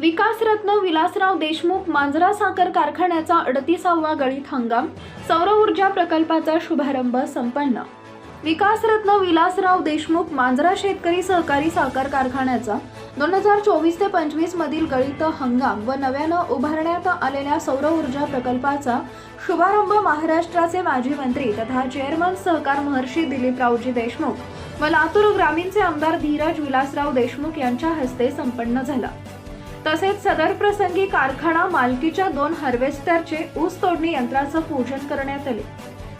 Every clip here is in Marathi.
विकासरत्न विलासराव देशमुख मांजरा साखर कारखान्याचा अडतीसावा गळीत हंगाम सौर ऊर्जा प्रकल्पाचा शुभारंभ संपन्न. विकासरत्न विलासराव देशमुख मांजरा शेतकरी सहकारी साखर कारखान्याचा दोन हजार चोवीस ते पंचवीस मधील गळीत हंगाम व नव्यानं उभारण्यात आलेल्या सौर ऊर्जा प्रकल्पाचा शुभारंभ महाराष्ट्राचे माजी मंत्री तथा चेअरमन सहकार महर्षी दिलीपरावजी देशमुख व लातूर ग्रामीणचे आमदार धीरज विलासराव देशमुख यांच्या हस्ते संपन्न झाला. तसेच सदर प्रसंगी कारखाना मालकीच्या दोन हार्वेस्टरचे ऊस तोडणी यंत्राचं पूजन करण्यात आले.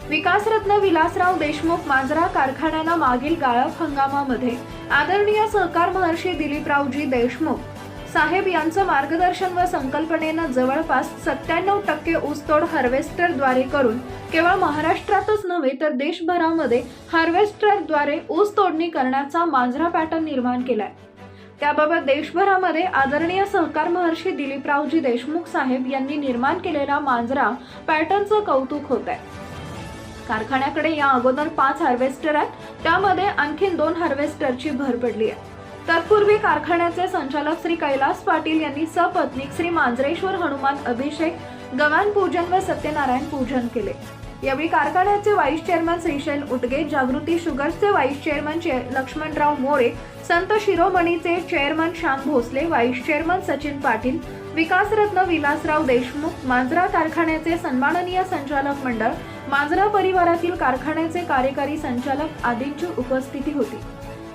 विकासरत्न विलासराव देशमुख मांजरा कारखान्यानं मागील गाळप हंगामामध्ये आदरणीय सहकार महर्षी दिलीपरावजी देशमुख साहेब यांचं मार्गदर्शन व संकल्पनेनं जवळपास सत्त्याण्णव टक्के ऊसतोड हार्वेस्टरद्वारे करून केवळ महाराष्ट्रातच नव्हे तर देशभरामध्ये हार्वेस्टरद्वारे ऊस तोडणी करण्याचा मांजरा पॅटर्न निर्माण केलाय. त्याबाबत देशभरामध्ये आदरणीय सहकार महर्षी दिलीपरावजी देशमुख साहेब यांनी निर्माण केलेला मांजरा पॅटर्नचं कौतुक होत आहे कारखान्याकडे या अगोदर पाच हार्वेस्टर आहेत. त्यामध्ये आणखीन दोन हार्वेस्टरची भर पडली आहे तत्पूर्वी कारखान्याचे संचालक श्री कैलास पाटील यांनी सपत्नीक श्री मांजरेश्वर हनुमान अभिषेक गवान पूजन व सत्यनारायण पूजन केले. यावेळी कारखान्याचे व्हाईस चेअरमन श्रीशैल उटगे जागृती शुगर्सचे व्हाईस चेअरमन चे- लक्ष्मणराव मोरे संत शिरोमणीचे chairman Shyam Bhosale vice chairman Sachin Patil विकासरत्न Vilasrao Deshmukh Manjara कारखान्याचे सन्माननीय संचालक मंडळ मांजरा परिवारातील कारखान्याचे कार्यकारी संचालक आदींची उपस्थिती होती.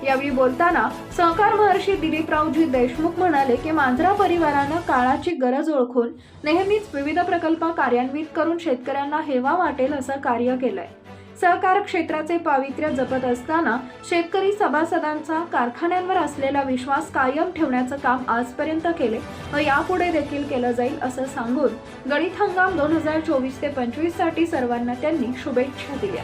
यावेळी बोलताना सहकार महर्षी दिलीपरावजी देशमुख म्हणाले की मांजरा परिवारानं काळाची गरज ओळखून नेहमीच विविध प्रकल्प कार्यान्वित करून शेतकऱ्यांना हेवा वाटेल असं कार्य केलंय. सहकार क्षेत्राचे पावित्र्य जपत असताना शेतकरी सभासदांचा कारखान्यांवर असलेला विश्वास कायम ठेवण्याचं काम आजपर्यंत केले. व यापुढे देखील केलं जाईल असं सांगून गणित हंगाम दोन हजार चोवीस ते पंचवीससाठी सर्वांना त्यांनी शुभेच्छा दिल्या.